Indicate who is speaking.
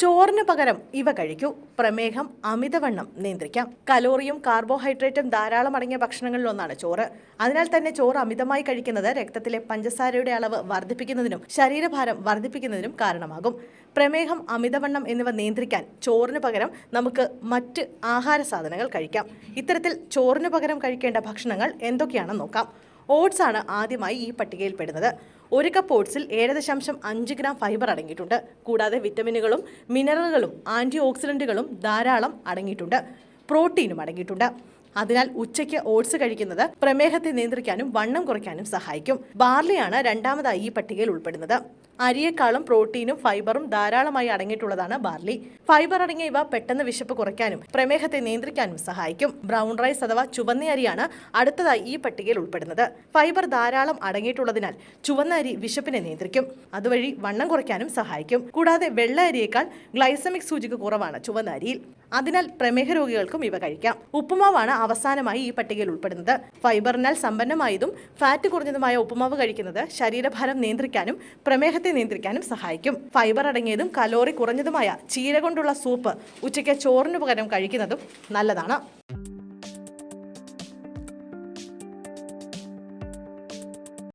Speaker 1: ചോറിന് പകരം ഇവ കഴിക്കൂ. പ്രമേഹം അമിതവണ്ണം നിയന്ത്രിക്കാം. കലോറിയും കാർബോഹൈഡ്രേറ്റും ധാരാളം അടങ്ങിയ ഭക്ഷണങ്ങളിൽ ഒന്നാണ് ചോറ്. അതിനാൽ തന്നെ ചോറ് അമിതമായി കഴിക്കുന്നത് രക്തത്തിലെ പഞ്ചസാരയുടെ അളവ് വർദ്ധിപ്പിക്കുന്നതിനും ശരീരഭാരം വർദ്ധിപ്പിക്കുന്നതിനും കാരണമാകും. പ്രമേഹം അമിതവണ്ണം എന്നിവ നിയന്ത്രിക്കാൻ ചോറിന് പകരം നമുക്ക് മറ്റ് ആഹാര സാധനങ്ങൾ കഴിക്കാം. ഇത്തരത്തിൽ ചോറിന് പകരം കഴിക്കേണ്ട ഭക്ഷണങ്ങൾ എന്തൊക്കെയാണെന്ന് നോക്കാം. ഓട്സ് ആണ് ആദ്യമായി ഈ പട്ടികയിൽ പെടുന്നത് ഒരു കപ്പ് ഓട്സിൽ ഏഴ് ദശാംശം അഞ്ച് ഗ്രാം ഫൈബർ അടങ്ങിയിട്ടുണ്ട്. കൂടാതെ വിറ്റമിനുകളും മിനറലുകളും ആന്റി ഓക്സിഡന്റുകളും ധാരാളം അടങ്ങിയിട്ടുണ്ട്. പ്രോട്ടീനും അടങ്ങിയിട്ടുണ്ട്. അതിനാൽ ഉച്ചയ്ക്ക് ഓട്സ് കഴിക്കുന്നത് പ്രമേഹത്തെ നിയന്ത്രിക്കാനും വണ്ണം കുറയ്ക്കാനും സഹായിക്കും. ബാർലിയാണ് രണ്ടാമതായി ഈ പട്ടികയിൽ ഉൾപ്പെടുന്നത്. അരിയേക്കാളും പ്രോട്ടീനും ഫൈബറും ധാരാളമായി അടങ്ങിയിട്ടുള്ളതാണ് ബാർലി. ഫൈബർ അടങ്ങിയ ഇവ പെട്ടെന്ന് വിശപ്പ് കുറയ്ക്കാനും പ്രമേഹത്തെ നിയന്ത്രിക്കാനും സഹായിക്കും. ബ്രൗൺ റൈസ് അഥവാ ചുവന്ന അരിയാണ് അടുത്തതായി ഈ പട്ടികയിൽ ഉൾപ്പെടുന്നത്. ഫൈബർ ധാരാളം അടങ്ങിയിട്ടുള്ളതിനാൽ ചുവന്ന അരി വിശപ്പിനെ നിയന്ത്രിക്കും. അതുവഴി വണ്ണം കുറയ്ക്കാനും സഹായിക്കും. കൂടാതെ വെള്ള അരിയേക്കാൾ ഗ്ലൈസമിക് സൂചിക കുറവാണ് ചുവന്ന അരിയിൽ. അതിനാൽ പ്രമേഹ രോഗികൾക്കും ഇവ കഴിക്കാം. ഉപ്പുമാവാണ് അവസാനമായി ഈ പട്ടികയിൽ ഉൾപ്പെടുന്നത്. ഫൈബറിനാൽ സമ്പന്നമായതും ഫാറ്റ് കുറഞ്ഞതുമായ ഉപ്പുമാവ് കഴിക്കുന്നത് ശരീരഭാരം നിയന്ത്രിക്കാനും പ്രമേഹത്തെ നിയന്ത്രിക്കാനും സഹായിക്കും. ഫൈബർ അടങ്ങിയതും കലോറി കുറഞ്ഞതുമായ ചീര കൊണ്ടുള്ള സൂപ്പ് ഉച്ചയ്ക്ക് ചോറിന് പകരം കഴിക്കുന്നതും നല്ലതാണ്.